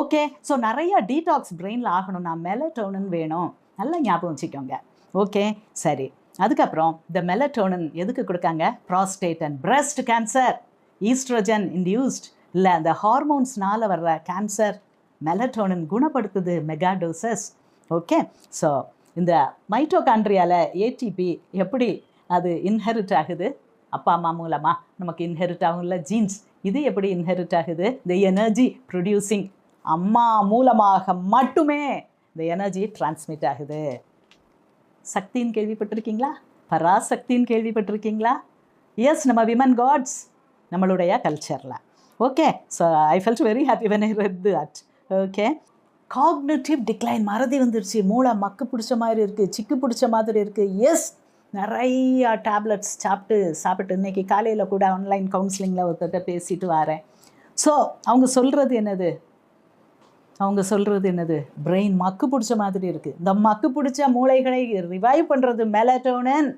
Okay so நிறைய detox பிரெயினில் ஆகணும்னா மெலட்டோனன் வேணும். நல்லா ஞாபகம் வச்சுக்கோங்க. ஓகே சரி. அதுக்கப்புறம் இந்த மெலட்டோனன் எதுக்கு கொடுக்காங்க? Prostate and breast cancer estrogen induced இல்லை அந்த ஹார்மோன்ஸ்னால் வர்ற கேன்சர் மெலட்டோனன் குணப்படுத்துது மெகாடோசஸ் ஓகே ஸோ இந்த மைட்டோகாண்ட்ரியாவில் ஏடிபி எப்படி அது இன்ஹெரிட் ஆகுது? அப்பா அம்மா மூலமாக நமக்கு இன்ஹெரிட் ஆகும்ல ஜீன்ஸ் இது எப்படி இன்ஹெரிட் ஆகுது? இந்த எனர்ஜி ப்ரொடியூசிங் அம்மா மூலமாக மட்டுமே இந்த எனர்ஜி டிரான்ஸ்மிட் ஆகுது. சக்தின்னு கேள்விப்பட்டிருக்கீங்களா? பராசக்தின்னு கேள்விப்பட்டிருக்கீங்களா? எஸ் நம்ம விமன் காட்ஸ் நம்மளுடைய கல்ச்சரில் okay so I felt very happy when I read that okay cognitive decline மறதி வந்துருச்சு. மூளை மக்கு பிடிச்ச மாதிரி இருக்குது சிக்கு பிடிச்ச மாதிரி இருக்குது எஸ் நிறையா டேப்லெட்ஸ் சாப்பிட்டு சாப்பிட்டு இன்னைக்கு காலையில் கூட ஆன்லைன் கவுன்சிலிங்கில் ஒருத்தர்கிட்ட பேசிட்டு வரேன். ஸோ அவங்க சொல்கிறது என்னது? அவங்க சொல்கிறது என்னது? பிரெயின் மக்கு பிடிச்ச மாதிரி இருக்குது இந்த மக்கு பிடிச்ச மூளைகளை ரிவைவ் பண்ணுறது melatonin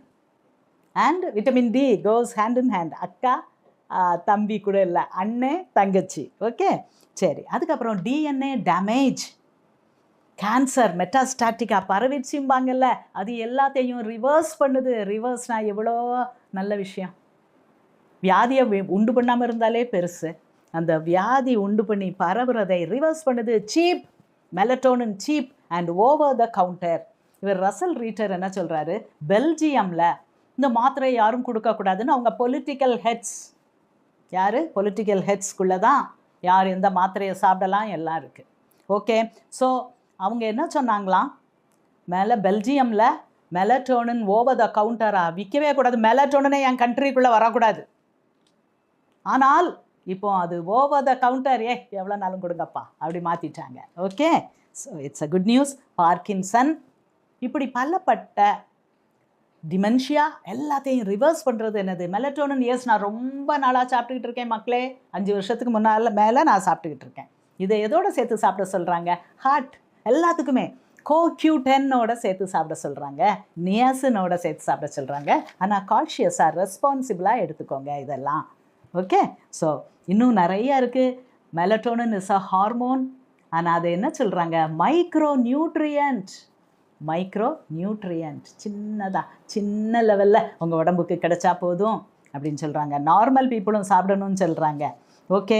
and vitamin D goes hand in hand அக்கா தம்பி கூட இல்லை அண்ணே தங்கச்சி. ஓகே சரி அதுக்கப்புறம் டிஎன்ஏ டேமேஜ் கேன்சர் மெட்டாஸ்டாட்டிக்கா பரவிச்சும்பாங்கல்ல அது எல்லாத்தையும் ரிவர்ஸ் பண்ணுது. ரிவர்ஸ்னால் எவ்வளோ நல்ல விஷயம். வியாதியை உண்டு பண்ணாமல் இருந்தாலே பெருசு. அந்த வியாதி உண்டு பண்ணி பரவுறதை ரிவர்ஸ் பண்ணுது cheap melatonin cheap and over the counter இவர் ரசல் ரீட்டர் என்ன சொல்கிறாரு பெல்ஜியமில் இந்த மாத்திரை யாரும் கொடுக்கக்கூடாதுன்னு அவங்க பொலிட்டிக்கல் ஹெட்ஸ் யார்? பொலிட்டிக்கல் ஹெட்ஸ்குள்ளே தான் யார் எந்த மாத்திரையை சாப்பிடலாம் எல்லாம் இருக்குது ஓகே ஸோ அவங்க என்ன சொன்னாங்களாம்? மேலே பெல்ஜியமில் மெலட்டோனின் ஓவர் த கவுண்டராக விற்கவே கூடாது. மெலட்டோனனே என் கண்ட்ரிக்குள்ளே வரக்கூடாது. ஆனால் இப்போ அது ஓவர் த கவுண்டர் ஏ எவ்வளோ நாளும் கொடுங்கப்பா அப்படி மாற்றிட்டாங்க okay so it's a good news Parkinson இப்படி பலப்பட்ட டிமென்ஷியா எல்லாத்தையும் ரிவர்ஸ் பண்ணுறது என்னது? மெலட்டோனன் எஸ் நான் ரொம்ப நாளாக சாப்பிட்டுக்கிட்டு இருக்கேன் மக்களே. அஞ்சு வருஷத்துக்கு முன்னால் மேலே நான் சாப்பிட்டுக்கிட்டு இருக்கேன். இதை எதோடு சேர்த்து சாப்பிட சொல்கிறாங்க ஹார்ட் எல்லாத்துக்குமே. கோ சேர்த்து சாப்பிட சொல்கிறாங்க நியாசினோட சேர்த்து சாப்பிட சொல்கிறாங்க ஆனால் கான்ஷியஸாக ரெஸ்பான்சிபிளாக எடுத்துக்கோங்க இதெல்லாம். ஓகே ஸோ இன்னும் நிறைய இருக்குது மெலட்டோனன் இஸ் அ ஹார்மோன் ஆனால் அதை என்ன சொல்கிறாங்க மைக்ரோ நியூட்ரியன்ட் மைக்ரோ நியூட்ரியன்ட் சின்னதாக சின்ன லெவலில் உங்கள் உடம்புக்கு கிடைச்சா போதும் அப்படின்னு சொல்கிறாங்க நார்மல் பீப்புளும் சாப்பிடணும்னு சொல்கிறாங்க ஓகே